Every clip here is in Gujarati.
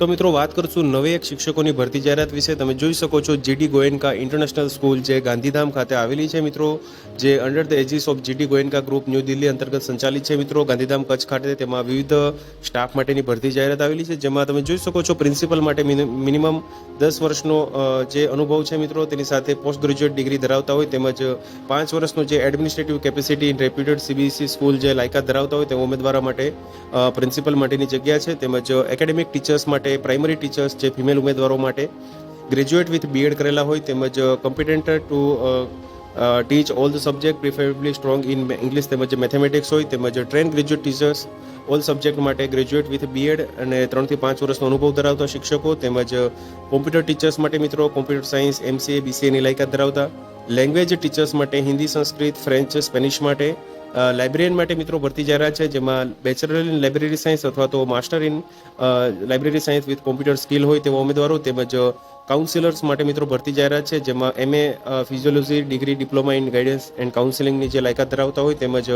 તો મિત્રો વાત કરશું નવી એક શિક્ષકોની ભરતી જાહેરાત વિશે. તમે જોઈ શકો છો જીડી ગોયનકા ઇન્ટરનેશનલ સ્કૂલ જે ગાંધીધામ ખાતે આવેલી છે મિત્રો, જે under the aegis of GD Goenka group New Delhi અંતર્ગત સંચાલિત છે મિત્રો. ગાંધીધામ કચ્છ ખાતે તેમાં વિવિધ સ્ટાફ માટેની ભરતી જાહેરાત આવેલી છે, જેમાં તમે જોઈ શકો છો પ્રિન્સિપલ માટે મિનિમમ દસ વર્ષનો જે અનુભવ છે મિત્રો, તેની સાથે પોસ્ટ ગ્રેજ્યુએટ ડિગ્રી ધરાવતા હોય તેમજ પાંચ વર્ષનો જે administrative capacity in reputed CBSC school જે લાયકાત ધરાવતા હોય તે ઉમેદવારો માટે પ્રિન્સિપલ માટેની જગ્યા છે તેમજ એકેડેમિક ટીચર્સ માટે પ્રાઇમરી ટીચર્સ જે ફિમેલ ઉમેદવારો માટે ગ્રેજ્યુએટ વિથ બીએડ કરેલા હોય તેમજ competent to teach all the subject preferably strong in English તેમજ મેથેમેટિક્સ હોય તેમજ train graduate teachers all subject માટે ગ્રેજ્યુએટ વિથ બીએડ અને ત્રણથી પાંચ વર્ષનો અનુભવ ધરાવતા શિક્ષકો તેમજ કોમ્પ્યુટર ટીચર્સ માટે મિત્રો કોમ્પ્યુટર સાયન્સ એમસીએ બીસીએની લાયકાત ધરાવતા. લેંગ્વેજ ટીચર્સ માટે હિન્દી, સંસ્કૃત ફ્રેન્ચ સ્પેનિશ માટે લાઇબ્રેરિયન માટે મિત્રો ભરતી જાહેરાત છે, જેમાં બેચલર ઇન લાઇબ્રેરી સાયન્સ અથવા તો master in library science with computer skill હોય તેવા ઉમેદવારો તેમજ કાઉન્સિલર્સ માટે મિત્રો ભરતી જાહેરાત છે, જેમાં MA physiology degree diploma in guidance and કાઉન્સિલિંગની જે લાયકાત ધરાવતા હોય તેમજ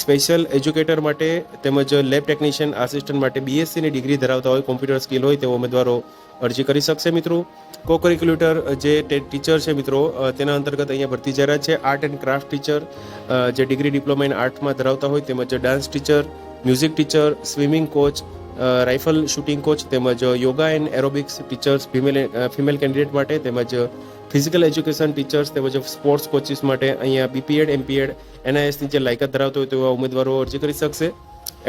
સ્પેશિયલ એજ્યુકેટર માટે તેમજ લેબ ટેકનિશિયન આસિસ્ટન્ટ માટે બીએસસીની ડિગ્રી ધરાવતા હોય કોમ્પ્યુટર સ્કિલ હોય તેવા ઉમેદવારો અરજી કરી શકશે મિત્રો. કોકરિક્યુલેટર જે ટીચર છે મિત્રો તેના અંતર્ગત અહીંયા ભરતી જાહેરાત છે. આર્ટ એન્ડ ક્રાફ્ટ ટીચર જે ડિગ્રી ડિપ્લોમા ઇન આર્ટમાં ધરાવતા હોય તેમજ dance teacher music teacher swimming coach rifle shooting coach તેમજ yoga and aerobics teachers female female candidate માટે તેમજ ફિઝિકલ એજ્યુકેશન ટીચર્સ તેમજ સ્પોર્ટ્સ કોચિસ માટે અહીંયા બીપીએડ, એમપીએડ, એનઆઈએસની જે લાયકાત ધરાવતો હોય તેવા ઉમેદવારો અરજી કરી શકશે.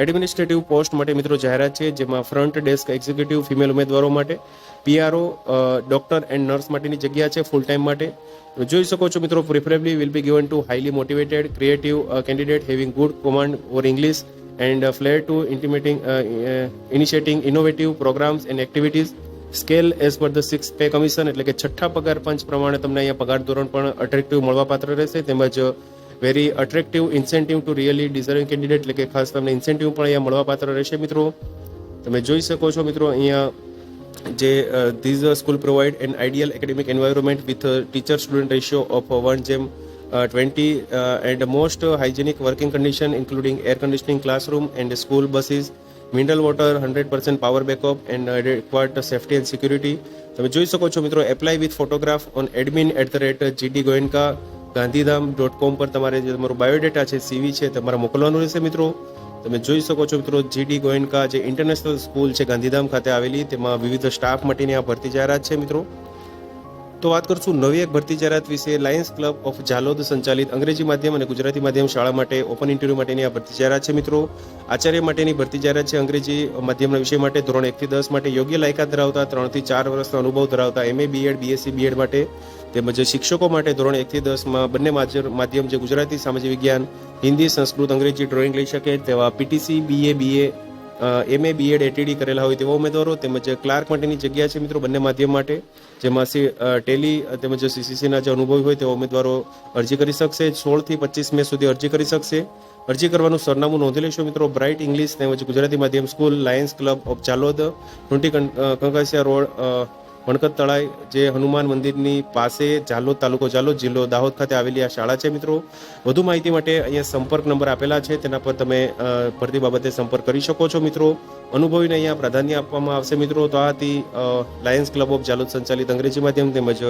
એડમિનિસ્ટ્રેટિવ પોસ્ટ માટે મિત્રો જાહેરાત છે, જેમાં ફ્રન્ટ ડેસ્ક એક્ઝિક્યુટિવ ફિમેલ ઉમેદવારો માટે પીઆરઓ ડોક્ટર એન્ડ નર્સ માટેની જગ્યા છે ફૂલ ટાઈમ માટે. જોઈ શકો છો મિત્રો preferably will be given to highly motivated creative candidate having good command or English and flair to intimating initiating innovative programmes and activities scale as per the six pay commission એટલે કે છઠ્ઠા પગાર પંચ પ્રમાણે તમને અહીંયા પગાર ધોરણ પણ અટ્રેક્ટિવ મળવાપાત્ર રહેશે. તેમજ very attractive incentive to really deserving candidate એટલે કે ખાસ તમને ઇન્સેન્ટિવ પણ અહીંયા મળવાપાત્ર રહેશે મિત્રો. તમે જોઈ શકો છો મિત્રો અહીંયા જે these school provide an ideal academic environment with teacher student ratio of one જેમ twenty and most hygienic working condition including air conditioning classroom and school buses mineral water hundred percent power backup and required safety and security તમે જોઈ શકો છો મિત્રો apply with photograph on admin at the rate GD Goenka Gandhidham dot com પર તમારે જે તમારું બાયોડેટા છે સીવી છે, તમારે મોકલવાનું રહેશે મિત્રો. તમે જોઈ શકો છો મિત્રો જીડી ગોયનકા જે ઇન્ટરનેશનલ સ્કૂલ છે, ગાંધીધામ ખાતે આવેલી, તેમાં વિવિધ સ્ટાફ માટેની આ ભરતી જાહેરાત છે મિત્રો. તો વાત કરશું નવી એક ભરતી જાહેરાત વિશે. લાયન્સ ક્લબ ઓફ ઝાલોદ સંચાલિત અંગ્રેજી માધ્યમ અને ગુજરાતી માધ્યમ શાળા માટે ઓપન ઇન્ટરવ્યૂ માટેની આ ભરતી જાહેરાત છે મિત્રો. આચાર્ય માટેની ભરતી જાહેરાત છે અંગ્રેજી માધ્યમના વિષય માટે ધોરણ એકથી દસ માટે યોગ્ય લાયકાત ધરાવતા ત્રણથી ચાર વર્ષનો અનુભવ ધરાવતા એમએ બીએડ બીએસસી બીએડ માટે તેમજ શિક્ષકો માટે ધોરણ એકથી દસમાં બંને માધ્યમ જે ગુજરાતી સામાજિક વિજ્ઞાન, હિન્દી, સંસ્કૃત, અંગ્રેજી ડ્રોઈંગ લઈ શકે તેવા PTC BA BA MA BEd ATD કરેલા હોય તેવા ઉમેદવારો તેમજ ક્લાર્ક માટેની જગ્યા છે મિત્રો બંને માધ્યમ માટે, જેમાં ટેલી તેમજ સીસીસીના જે અનુભવી હોય તેવા ઉમેદવારો અરજી કરી શકશે. સોળથી પચીસ મે સુધી અરજી કરી શકશે. અરજી કરવાનું સરનામું નોંધી લેશો મિત્રો બ્રાઇટ ઇંગ્લિશ તેમજ ગુજરાતી માધ્યમ school lions club of Chalod twenty Kankasiya road Vankat Talai જે હનુમાન મંદિરની પાસે જાલોદ તાલુકો જાલોદ જિલ્લો દાહોદ ખાતે આવેલી આ શાળા છે. મિત્રો, વધુ માહિતી માટે અહીંયા સંપર્ક નંબર આપેલા છે. તેના પર તમે ભરતી બાબતે સંપર્ક કરી શકો છો. મિત્રો, અનુભવીને અહીંયા પ્રાધાન્ય આપવામાં આવશે. મિત્રો, તો આ હતી લાયન્સ ક્લબ ઓફ જાલોદ સંચાલિત અંગ્રેજી માધ્યમ તેમજ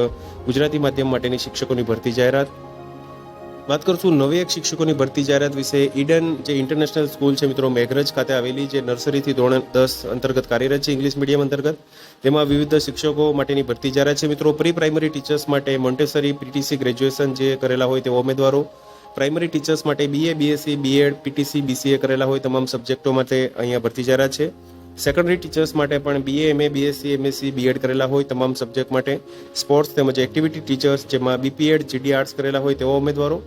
ગુજરાતી માધ્યમ માટેની શિક્ષકોની ભરતી જાહેરાત વાત કરશું નવી એક શિક્ષકોની ભરતી જાહેરાત વિશે. ઈડન જે ઇન્ટરનેશનલ સ્કૂલ છે મિત્રો, મેઘરજ ખાતે આવેલી જે નર્સરીથી ધોરણ દસ અંતર્ગત કાર્યરત છે ઇંગ્લિશ મીડિયમ અંતર્ગત. તેમાં વિવિધ શિક્ષકો માટેની ભરતી જાહેરાત છે મિત્રો. પ્રી પ્રાઇમરી ટીચર્સ માટે મોન્ટેસરી પીટીસી ગ્રેજ્યુએશન જે કરેલા હોય તેવા ઉમેદવારો. પ્રાઇમરી ટીચર્સ માટે BA BSc BEd PTC BCA કરેલા હોય તમામ સબ્જેક્ટો માટે અહીંયા ભરતી જાહેરાત છે. સેકન્ડરી ટીચર્સ માટે પણ BA MA BSc MSc BEd કરેલા હોય તમામ સબ્જેક્ટ માટે. સ્પોર્ટ્સ તેમજ એક્ટિવિટી ટીચર્સ જેમાં બીપીએડ જીડી આર્ટ્સ કરેલા હોય તેવા ઉમેદવારો.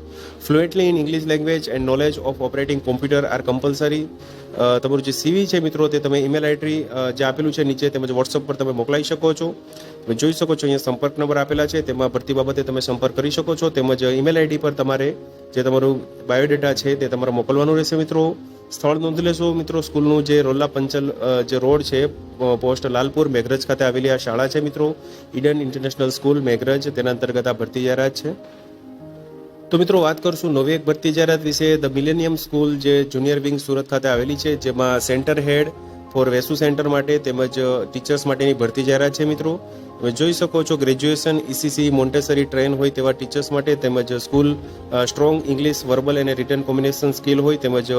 Fluently in English language and knowledge of operating computer are compulsory તમારું જે સીવી છે મિત્રો તે તમે ઈમેલ આઈડી જે આપેલું છે નીચે તેમજ વોટ્સઅપ પર તમે મોકલાવી શકો છો. તમે જોઈ શકો છો અહીંયા સંપર્ક નંબર આપેલા છે, તેમાં ભરતી બાબતે તમે સંપર્ક કરી શકો છો. તેમજ ઈમેલ આઈડી પર તમારે જે તમારું બાયોડેટા છે તે તમારે મોકલવાનું રહેશે મિત્રો. સ્થળ નોંધી લેશો મિત્રો. સ્કૂલનું જે રોલ્લા પંચલ જે રોડ છે પોસ્ટ લાલપુર મેઘરજ ખાતે આવેલી આ શાળા છે મિત્રો. ઈડન ઇન્ટરનેશનલ સ્કૂલ મેઘરજ, તેના અંતર્ગત આ ભરતી જાહેરાત છે. તો મિત્રો વાત કરશું નવી એક ભરતી જાહેરાત વિશે. ધ મિલેનિયમ સ્કૂલ જે જુનિયર વિંગ સુરત ખાતે આવેલી છે, જેમાં centre head for Vesu centre માટે તેમજ ટીચર્સ માટેની ભરતી જાહેરાત છે મિત્રો. તમે જોઈ શકો છો ગ્રેજ્યુએશન ઈસીસી મોન્ટેસરી ટ્રેન હોય તેવા ટીચર્સ માટે તેમજ સ્કૂલ સ્ટ્રોંગ ઇંગ્લિશ વર્બલ અને રિટર્ન કોમ્બિનેશન સ્કિલ હોય તેમજ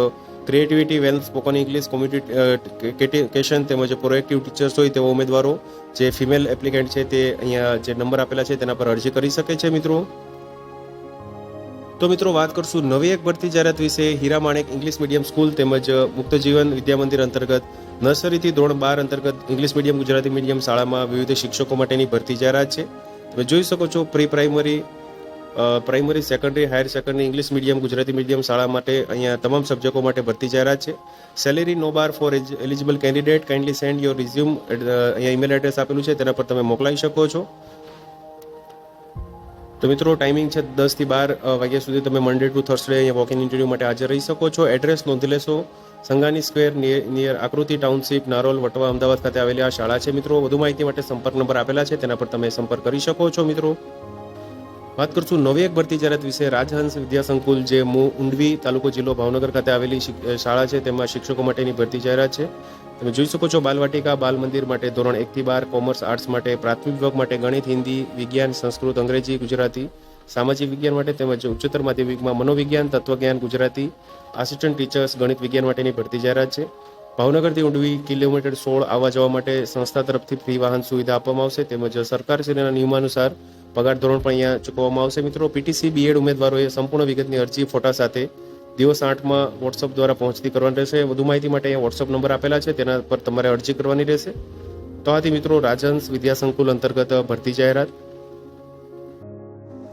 creativity well spoken English communication તેમજ પ્રોએક્ટિવ ટીચર્સ હોય તેવા ઉમેદવારો, જે ફિમેલ એપ્લિકેન્ટ છે તે અહીંયા જે નંબર આપેલા છે તેના પર અરજી કરી શકે છે મિત્રો. તો મિત્રો વાત કરશું નવી એક ભરતી જાહેરાત વિશે, Hira Manek English medium school તેમજ મુક્ત જીવન વિદ્યા મંદિર અંતર્ગત નર્સરીથી ધોરણ બાર અંતર્ગત ઇંગ્લિશ મીડિયમ ગુજરાતી મીડિયમ શાળામાં વિવિધ શિક્ષકો માટેની ભરતી જાહેરાત છે. તમે જોઈ શકો છો pre primary primary secondary higher secondary English medium Gujarati medium શાળા માટે અહીંયા તમામ સબ્જેક્ટો માટે ભરતી જાહેરાત છે. Salary no bar for eligible candidate kindly send your resume અહીંયા ઈમેલ એડ્રેસ આપેલું છે, તેના પર તમે મોકલાવી શકો છો. તો મિત્રો ટાઈમિંગ છે દસથી બાર વાગ્યા સુધી તમે મંડે ટુ થર્સડે અહીંયા વોક ઇન ઇન્ટરવ્યૂ માટે હાજર રહી શકો છો. એડ્રેસ નોંધી લેશો. Sangani square near Akruti township Narol Vatva Ahmedabad ખાતે આવેલી આ શાળા છે. મિત્રો, વધુ માહિતી માટે સંપર્ક નંબર આપેલા છે, તેના પર તમે સંપર્ક કરી શકો છો, મિત્રો. વાત કરશું નવી એક ભરતી જાહેરાત વિશે રાજહંસ વિદ્યા સંકુલ જે મુ ઉંડવી તાલુકો જિલ્લો ભાવનગર ખાતે આવેલી શાળા છે, તેમાં શિક્ષકો માટેની ભરતી જાહેરાત છે. તમે જોઈ શકો છો બાલવાટિકા બાલ મંદિર માટે ધોરણ એકથી બાર, કોમર્સ, આર્ટ્સ માટે પ્રાથમિક વિભાગ માટે ગણિત, હિન્દી, વિજ્ઞાન, સંસ્કૃત, અંગ્રેજી, ગુજરાતી, સામાજિક વિજ્ઞાન માટે તેમજ ઉચ્ચતર માધ્યમિકમાં મનોવિજ્ઞાન, તત્વજ્ઞાન, ગુજરાતી, આસિસ્ટન્ટ ટીચર્સ, ગણિત વિજ્ઞાન માટેની ભરતી જાહેરાત છે. ભાવનગરથી ઊંડવી કિલોમીટર સોળ આવવા જવા માટે સંસ્થા તરફથી ફ્રી વાહન સુવિધા આપવામાં આવશે તેમજ સરકારશ્રીના નિયમાનુસાર પગાર ધોરણ પણ અહીંયા ચૂકવવામાં આવશે. મિત્રો, પીટીસી બીએડ ઉમેદવારોએ સંપૂર્ણ વિગતની અરજી ફોટા સાથે દિવસ આઠમાં વોટ્સઅપ દ્વારા પહોંચતી કરવાની રહેશે. વધુ માહિતી માટે અહીંયા વોટ્સઅપ નંબર આપેલા છે, તેના પર તમારે અરજી કરવાની રહેશે. તો આથી મિત્રો, રાજહંસ વિદ્યાસંકુલ અંતર્ગત ભરતી જાહેરાત.